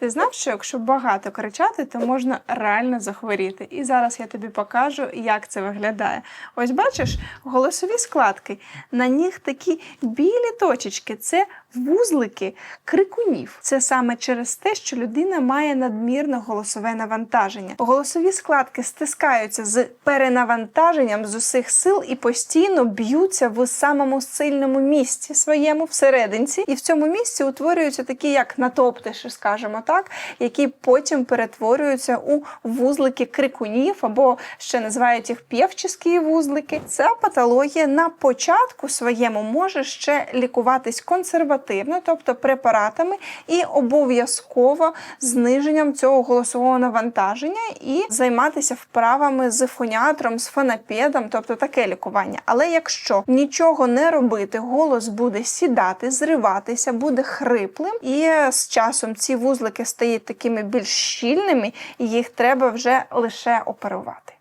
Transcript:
Ти знав, що якщо багато кричати, то можна реально захворіти. І зараз я тобі покажу, як це виглядає. Ось бачиш, голосові складки. На них такі білі точечки. Це вузлики крикунів. Це саме через те, що людина має надмірне голосове навантаження. Голосові складки стискаються з перенавантаженням з усіх сил і постійно б'ються в самому сильному місці своєму всерединці. І в цьому місці утворюються такі, як натоптиші, скажімо так, які потім перетворюються у вузлики крикунів або ще називають їх пєвчаскі вузлики. Ця патологія на початку своєму може ще лікуватись консервативно, тобто препаратами, і обов'язково зниженням цього голосового навантаження і займатися вправами з фоніатром, з фонопедом, тобто таке лікування. Але якщо нічого не робити, голос буде сідати, зриватися, буде хриплим, і з часом ці вузлики стають такими більш щільними, і їх треба вже лише оперувати.